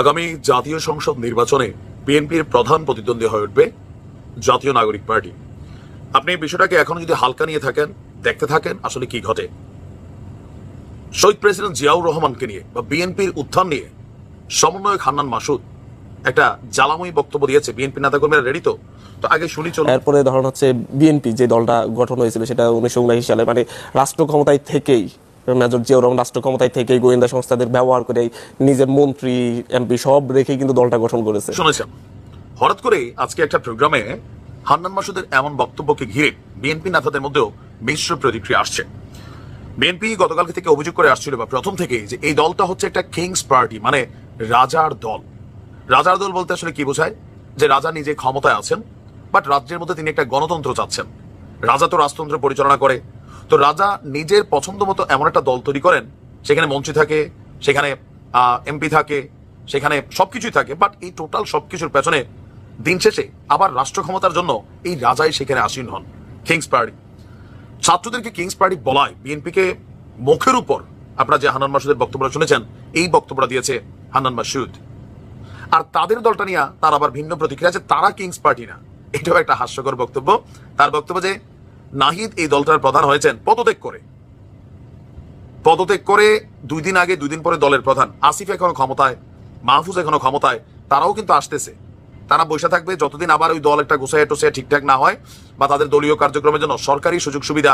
আগামী জাতীয় সংসদ নির্বাচনে বিএনপির প্রধান প্রতিদ্বন্দ্বী হয়ে উঠবে জাতীয় নাগরিক পার্টি। আপনি এই বিষয়টাকে এখন যদি হালকা নিয়ে থাকেন, দেখতে থাকেন, আসলে কি ঘটে? শহীদ প্রেসিডেন্ট জিয়াউর রহমানকে নিয়ে বা বিএনপির উত্থান নিয়ে সমন্বয়ক হান্নান মাসুদ একটা জ্বালাময়ী বক্তব্য দিয়েছে বিএনপি নেতাকর্মীরা, রেডি তো? তো আগে শুনি চলুন। এরপরে ধরুন হচ্ছে বিএনপি যে দলটা গঠন হয়েছিল সেটা উনিশশো উনআশি সালে মানে রাষ্ট্র ক্ষমতায় থেকেই মেজর জিয়াউর রহমান রাষ্ট্র ক্ষমতায় থেকেই গোয়েন্দা সংস্থাদের ব্যবহার করে নিজের মন্ত্রী, এমপি সব রেখে কিন্তু দলটা গঠন করেছে। শুনেছেন। হঠাৎ করে আজকে একটা প্রোগ্রামে হান্নান মাসুদের এমন বক্তব্যকে ঘিরে বিএনপি নেতাদের মধ্যেও মিশ্র প্রতিক্রিয়া আসছে। বিএনপি গতকালকে থেকে অভিযোগ করে আসছিল বা প্রথম থেকে যে এই দলটা হচ্ছে একটা কিংস পার্টি মানে রাজার দল। রাজার দল বলতে আসলে কি বোঝায়? যে রাজা নিজে ক্ষমতায় আছেন, বাট রাজ্যের মধ্যে তিনি একটা গণতন্ত্র চাচ্ছেন। রাজা তো রাজতন্ত্র পরিচালনা করে তো রাজা নিজের পছন্দ মতো এমন একটা দল তৈরি করেন, সেখানে মন্ত্রী থাকে, সেখানে এমপি থাকে, সেখানে সবকিছুই থাকে বাট এই টোটাল সবকিছুর পেছনে দিন শেষে আবার রাষ্ট্র ক্ষমতার জন্য এই রাজাই সেখানে আসীন হন কিংস পার্টি ছাত্রদেরকে কিংস পার্টি বলায় বিএনপিকে মুখের উপর, আপনারা যে হান্নান মাসুদের বক্তব্যটা শুনেছেন, এই বক্তব্যটা দিয়েছে হান্নান মাসুদ। আর তাদের দলটা নিয়ে তার আবার ভিন্ন প্রতিক্রিয়া আছে, তারা কিংস পার্টি না। এটাও একটা হাস্যকর বক্তব্য। তার বক্তব্য যে নাহিদ এই দলটার প্রধান হয়েছেন পদত্যাগ করে। পদত্যাগ করে দুই দিন আগে, দুই দিন পরে দলের প্রধান। আসিফ এখনও ক্ষমতায়, মাহফুজ এখনও ক্ষমতায়, তারাও কিন্তু আসতেছে। তারা বসে থাকবে যতদিন আবার ওই দল একটা গোসাইয়া টোসাইয়া ঠিকঠাক না হয় বা তাদের দলীয় কার্যক্রমের জন্য সরকারি সুযোগ সুবিধা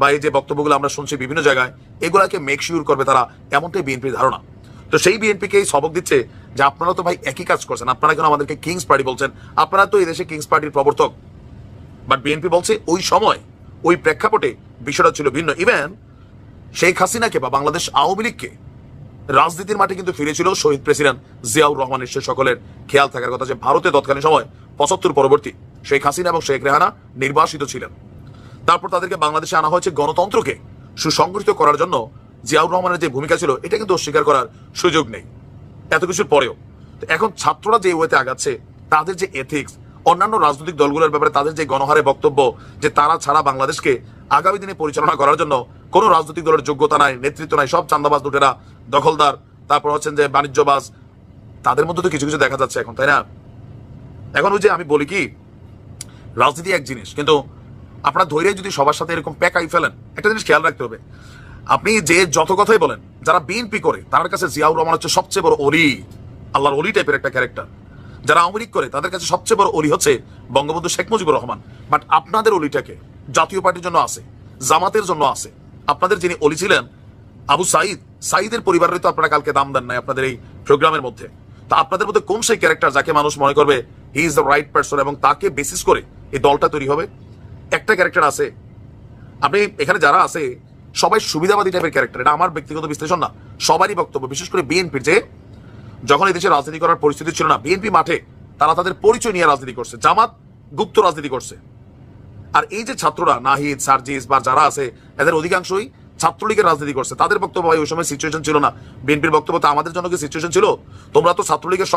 বা এই যে বক্তব্যগুলো আমরা শুনছি বিভিন্ন জায়গায়, এগুলাকে মেক শিওর করবে তারা, এমনটাই বিএনপির ধারণা। তো সেই বিএনপিকে সবক দিচ্ছে যে আপনারা তো ভাই একই কাজ করছেন, আপনারা কেন আমাদেরকে কিংস পার্টি বলছেন? আপনারা তো এই দেশে কিংস পার্টির প্রবর্তক। বাট বিএনপি বলছে ওই সময় ওই প্রেক্ষাপটে বিষয়টা ছিল ভিন্ন। ইভেন শেখ হাসিনাকে বা বাংলাদেশ আওয়ামী লীগকে রাজনীতির মাঠে কিন্তু ফিরেছিল শহীদ প্রেসিডেন্ট জিয়াউর রহমানের সে সকলের খেয়াল থাকার কথা যে ভারতে তৎকালীন সময় পঁচাত্তর পরবর্তী শেখ হাসিনা এবং শেখ রেহানা নির্বাসিত ছিলেন। তারপর তাদেরকে বাংলাদেশে আনা হয়েছে গণতন্ত্রকে সুসংগঠিত করার জন্য জিয়াউর রহমানের যে ভূমিকা ছিল, এটা কিন্তু অস্বীকার করার সুযোগ নেই। এত কিছুর পরেও। এখন ছাত্ররা যে ওয়েতে আগাচ্ছে, তাদের যে এথিক্স অন্যান্য রাজনৈতিক দলগুলোর ব্যাপারে তাদের যে গণহারে বক্তব্য যে তারা ছাড়া বাংলাদেশকে আগামী দিনে পরিচালনা করার জন্য কোনো রাজনৈতিক দলের যোগ্যতা নাই, নেতৃত্ব নাই, সব চান্দাবাজ লুটেরা, দখলদার, তারপর হচ্ছেন যে বাণিজ্যবাজ, তাদের মধ্যে তো কিছু কিছু দেখা যাচ্ছে এখন, তাই না? এখন ওই যে আমি বলি কি, রাজনীতি এক জিনিস, কিন্তু আপনার ধৈর্য যদি সবার সাথে এরকম প্যাকাই ফেলেন, একটা জিনিস খেয়াল রাখতে হবে। আপনি যে যত কথাই বলেন, যারা বিএনপি করে, তার কাছে জিয়াউর রহমান হচ্ছে সবচেয়ে বড় অলি, আল্লাহর অলি টাইপের একটা ক্যারেক্টার যারা আওয়ামী লীগ করে, তাদের কাছে সবচেয়ে বড় অলি হচ্ছে বঙ্গবন্ধু শেখ মুজিবুর রহমান। বাট আপনাদের অলিটাকে, জাতীয় পার্টির জন্য আছে, জামাতের জন্য আছে। আপনাদের যিনি অলি ছিলেন, আবু সাইদ সাইদের পরিবারের তো আপনারা কালকে দাম দেন নাই আপনাদের এই প্রোগ্রামের মধ্যে। তা আপনাদের মধ্যে কোন সেই ক্যারেক্টার যাকে মানুষ মনে করবে he is the right person এবং তাকে বেসিস করে এই দলটা তৈরি হবে? একটা ক্যারেক্টার আছে, আপনি এখানে যারা আছে, সবাই সুবিধাবাদী টাইপের ক্যারেক্টার এটা আমার ব্যক্তিগত বিশ্লেষণ না। সবারই বক্তব্য, বিশেষ করে বিএনপির যে যখন এই দেশে রাজনীতি করার পরিস্থিতি ছিল না বিএনপি মাঠে তারা তাদের পরিচয় নিয়ে রাজনীতি করছে, জামাত গুপ্ত রাজনীতি করছে। আর এই যে ছাত্ররা, নাহিদ, সার্জিস বা যারা আছে, এদের অধিকাংশই ছাত্রলীগের রাজনীতি করছে। তাদের বক্তব্য ওই সময় সিচুয়েশন ছিল না। বিএনপির বক্তব্য তো আমাদের জন্য কি সিচুয়েশন ছিল? তোমরা তো ছাত্রলীগের সকল